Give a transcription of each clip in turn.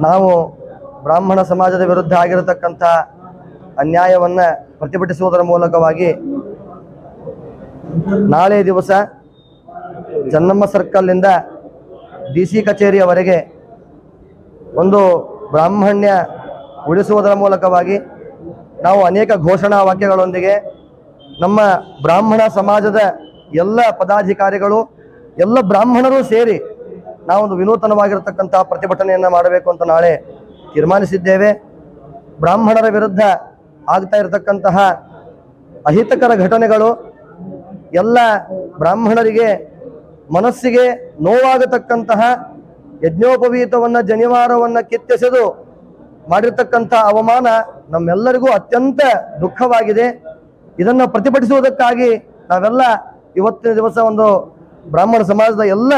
ನಾವು ಬ್ರಾಹ್ಮಣ ಸಮಾಜದ ವಿರುದ್ಧ ಆಗಿರತಕ್ಕಂಥ ಅನ್ಯಾಯವನ್ನು ಪ್ರತಿಭಟಿಸುವುದರ ಮೂಲಕವಾಗಿ ನಾಳೆ ದಿವಸ ಚೆನ್ನಮ್ಮ ಸರ್ಕಲ್ನಿಂದ ಡಿ ಸಿ ಕಚೇರಿಯವರೆಗೆ ಒಂದು ಬ್ರಾಹ್ಮಣ್ಯ ಉಳಿಸುವುದರ ಮೂಲಕವಾಗಿ ನಾವು ಅನೇಕ ಘೋಷಣಾ ವಾಕ್ಯಗಳೊಂದಿಗೆ ನಮ್ಮ ಬ್ರಾಹ್ಮಣ ಸಮಾಜದ ಎಲ್ಲ ಪದಾಧಿಕಾರಿಗಳು, ಎಲ್ಲ ಬ್ರಾಹ್ಮಣರು ಸೇರಿ ನಾವೊಂದು ವಿನೂತನವಾಗಿರತಕ್ಕಂಥ ಪ್ರತಿಭಟನೆಯನ್ನು ಮಾಡಬೇಕು ಅಂತ ನಾಳೆ ತೀರ್ಮಾನಿಸಿದ್ದೇವೆ. ಬ್ರಾಹ್ಮಣರ ವಿರುದ್ಧ ಆಗ್ತಾ ಇರತಕ್ಕಂತಹ ಅಹಿತಕರ ಘಟನೆಗಳು ಎಲ್ಲ ಬ್ರಾಹ್ಮಣರಿಗೆ ಮನಸ್ಸಿಗೆ ನೋವಾಗತಕ್ಕಂತಹ ಯಜ್ಞೋಪವೀತವನ್ನು, ಜನಿವಾರವನ್ನು ಕಿತ್ತೆಸೆದು ಮಾಡಿರ್ತಕ್ಕಂಥ ಅವಮಾನ ನಮ್ಮೆಲ್ಲರಿಗೂ ಅತ್ಯಂತ ದುಃಖವಾಗಿದೆ. ಇದನ್ನು ಪ್ರತಿಭಟಿಸುವುದಕ್ಕಾಗಿ ನಾವೆಲ್ಲ ಇವತ್ತಿನ ದಿವಸ ಒಂದು ಬ್ರಾಹ್ಮಣ ಸಮಾಜದ ಎಲ್ಲ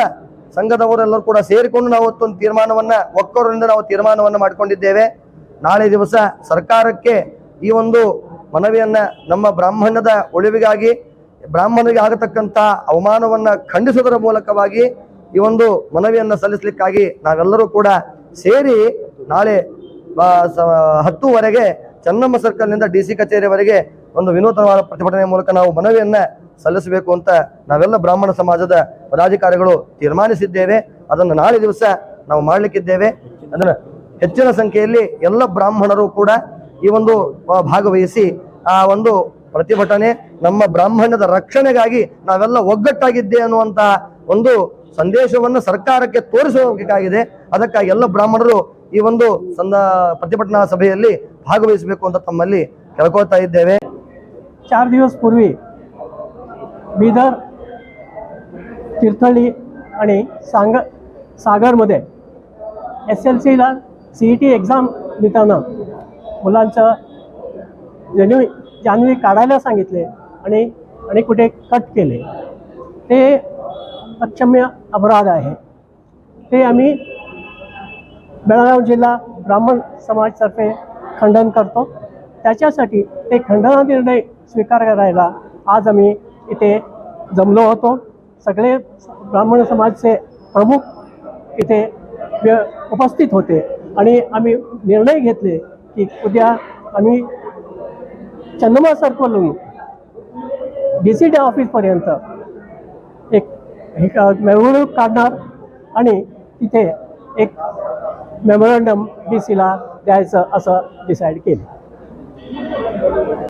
ಸಂಘದವರೆಲ್ಲರೂ ಕೂಡ ಸೇರಿಕೊಂಡು ನಾವು ಒಂದು ತೀರ್ಮಾನವನ್ನ ಒಕ್ಕರಿಂದ ನಾವು ತೀರ್ಮಾನವನ್ನು ಮಾಡಿಕೊಂಡಿದ್ದೇವೆ. ನಾಳೆ ದಿವಸ ಸರ್ಕಾರಕ್ಕೆ ಈ ಒಂದು ಮನವಿಯನ್ನ ನಮ್ಮ ಬ್ರಾಹ್ಮಣದ ಉಳಿವಿಗಾಗಿ, ಬ್ರಾಹ್ಮಣರಿಗೆ ಆಗತಕ್ಕಂಥ ಅವಮಾನವನ್ನ ಖಂಡಿಸುವುದರ ಮೂಲಕವಾಗಿ ಈ ಒಂದು ಮನವಿಯನ್ನು ಸಲ್ಲಿಸಲಿಕ್ಕಾಗಿ ನಾವೆಲ್ಲರೂ ಕೂಡ ಸೇರಿ ನಾಳೆ ಹತ್ತುವರೆಗೆ ಚೆನ್ನಮ್ಮ ಸರ್ಕಲ್ನಿಂದ ಡಿ ಸಿ ಕಚೇರಿವರೆಗೆ ಒಂದು ವಿನೂತನವಾದ ಪ್ರತಿಭಟನೆ ಮೂಲಕ ನಾವು ಮನವಿಯನ್ನ ಸಲ್ಲಿಸಬೇಕು ಅಂತ ನಾವೆಲ್ಲ ಬ್ರಾಹ್ಮಣ ಸಮಾಜದ ಪದಾಧಿಕಾರಿಗಳು ತೀರ್ಮಾನಿಸಿದ್ದೇವೆ. ಅದನ್ನು ನಾಳೆ ದಿವಸ ನಾವು ಮಾಡಲಿಕ್ಕಿದ್ದೇವೆ. ಅಂದ್ರೆ ಹೆಚ್ಚಿನ ಸಂಖ್ಯೆಯಲ್ಲಿ ಎಲ್ಲ ಬ್ರಾಹ್ಮಣರು ಕೂಡ ಈ ಒಂದು ಭಾಗವಹಿಸಿ ಆ ಒಂದು ಪ್ರತಿಭಟನೆ ನಮ್ಮ ಬ್ರಾಹ್ಮಣದ ರಕ್ಷಣೆಗಾಗಿ ನಾವೆಲ್ಲ ಒಗ್ಗಟ್ಟಾಗಿದ್ದೆ ಅನ್ನುವಂಥ ಒಂದು ಸಂದೇಶವನ್ನು ಸರ್ಕಾರಕ್ಕೆ ತೋರಿಸಬೇಕಾಗಿದೆ ಅದಕ್ಕಾಗಿ ಎಲ್ಲ ಬ್ರಾಹ್ಮಣರು ಈ ಒಂದು ಸಂದ, ಪ್ರತಿಭಟನಾ ಸಭೆಯಲ್ಲಿ ಭಾಗವಹಿಸಬೇಕು ಅಂತ ತಮ್ಮಲ್ಲಿ ಕೇಳ್ಕೊಳ್ತಾ ಇದ್ದೇವೆ. ಚಾರ್ ದಿವಸ ಪೂರ್ವಿ बिदर तीर्थळी आणि सांग सागरमध्ये एस एल सीला सी ई टी एक्झाम देताना मुलांचं जेन्यू जान्हवी काढायला सांगितले आणि आणि कुठे कट केले. ते अक्षम्य अपराध आहे. ते आम्ही बेळगाव जिल्हा ब्राह्मण समाजतर्फे खंडन करतो. त्याच्यासाठी ते खंडना निर्णय स्वीकार करायला आज आम्ही इथे जमलो होतो. सगळे ब्राह्मण समाजचे प्रमुख इथे व्य उपस्थित होते. आणि आम्ही निर्णय घेतले की उद्या आम्ही चंदमा सर्कलहून डी सी डी ऑफिसपर्यंत एक हे काढणार आणि तिथे एक मेमोरंडम डी सीला द्यायचं असं डिसाईड केलं.